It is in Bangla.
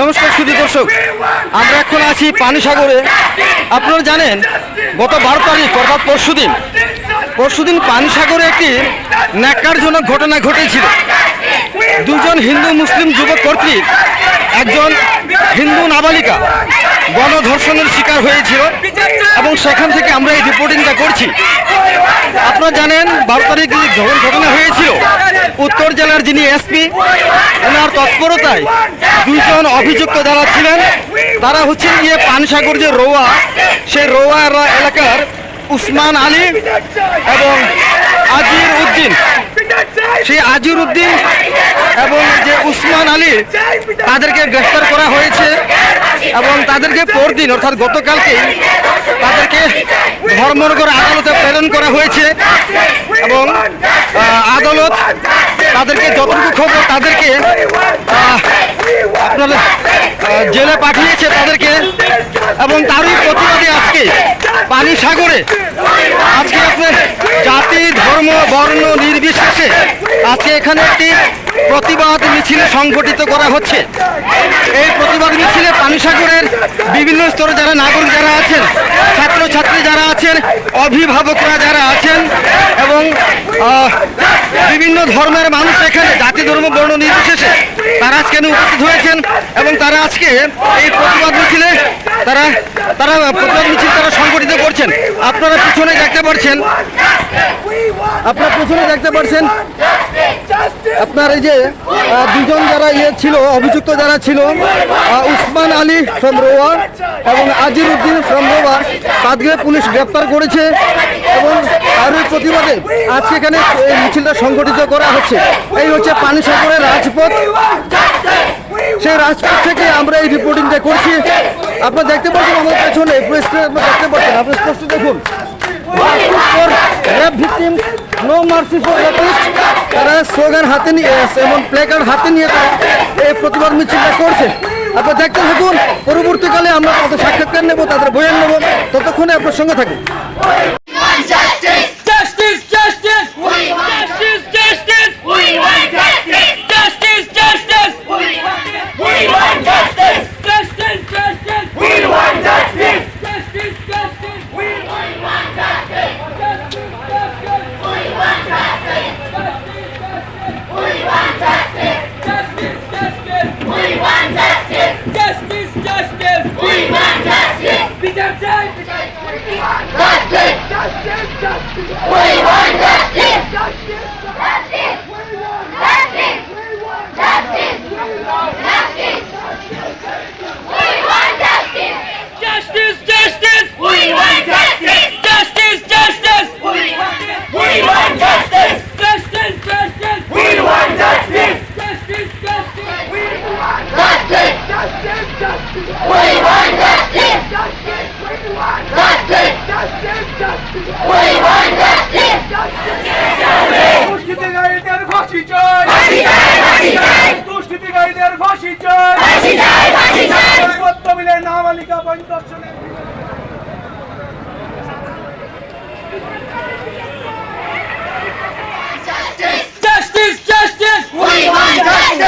নমস্কার সুদী দর্শক। আমরা এখন আছি পানিসাগরে। আপনারা জানেন, গত বারো তারিখ, অর্থাৎ পরশু দিন পরশুদিন পরশুদিন পানিসাগরে একটি ন্যাকারজনক ঘটনা ঘটেছিল। দুজন হিন্দু মুসলিম যুবক কর্তৃক একজন হিন্দু নাবালিকা গণধর্ষণের শিকার হয়েছিল এবং সেখান থেকে আমরা এই রিপোর্টিংটা করছি। আপনারা জানেন, বারো তারিখ যখন ঘটনা হয়েছিল, উত্তর জেলার যিনি এসপি, ওনার তৎপরতায় দুইজন অভিযুক্ত যারা ছিলেন, তারা হচ্ছেন গিয়ে পানসাগর যে রোয়া, সেই রোয়া এলাকার উসমান আলী এবং আজির উদ্দিন। সেই আজির উদ্দিন এবং যে উসমান আলী, তাদেরকে গ্রেফতার করা হয়েছে এবং তাদেরকে পরদিন, অর্থাৎ গতকালকে তাদেরকে ধর্মনগর আদালতে প্রেরণ করা হয়েছে এবং আদালত তাদেরকে যতটুকু খবর তাদেরকে আপনার জেলে পাঠিয়েছে তাদেরকে এবং তারই প্রতিবাদে আজকে পানি সাগরে আজকে আপনার জাতি, ধর্ম, বর্ণ নির্বিশেষে আজকে এখানে একটি প্রতিবাদ মিছিল সংগঠিত করা হচ্ছে। এই প্রতিবাদ মিছিলে পানিসাগরের বিভিন্ন স্তরে যারা নাগরিক যারা আছেন, ছাত্রছাত্রী যারা আছেন, অভিভাবকরা যারা আছেন এবং বিভিন্ন ধর্মের মানুষ এখানে, জাতি, ধর্ম, বর্ণ নির্বিশেষে তারা আজকে উপস্থিত হয়েছেন এবং তারা আজকে এই প্রতিবাদ মিছিলে তারা তারা, প্রতিবাদ মিছিল তারা সংগঠিত করছেন। আপনারা পিছনে দেখতে পাচ্ছেন আপনারা পিছনে দেখতে পাচ্ছেন আপনার এই যে দুজন যারা ইয়ে ছিল, অভিযুক্ত যারা ছিল উসমান আলী ফ্রম রোয়া এবং আজির উদ্দিন ফ্রম রোয়া তাদেরকে পুলিশ গ্রেপ্তার করেছে এবং তারই প্রতিবাদে আজকে এখানে এই মিছিলটা সংগঠিত করা হচ্ছে। এই হচ্ছে পানি পানিসাগরের রাজপথ। সেই রাজপথ থেকে আমরা এই রিপোর্টিংটা করছি। আপনারা দেখতে পাচ্ছেন আমাদের পেছনে আপনারা দেখতে পাচ্ছেন, আপনি স্পষ্ট দেখুন। Rape victim no mercy for rapist তারা স্লোগান হাতে নিয়ে এমন প্লেকার্ড হাতে নিয়ে তারা এই প্রতিবাদ মিছিলটা করছে। আপনার দেখতে থাকুন, পরবর্তীকালে আমরা তাদের সাক্ষাৎকার নেব, তাদের বয়ান নেব, ততক্ষণে আপনার সঙ্গে থাকুন। Justice! Justice! Justice! We want justice!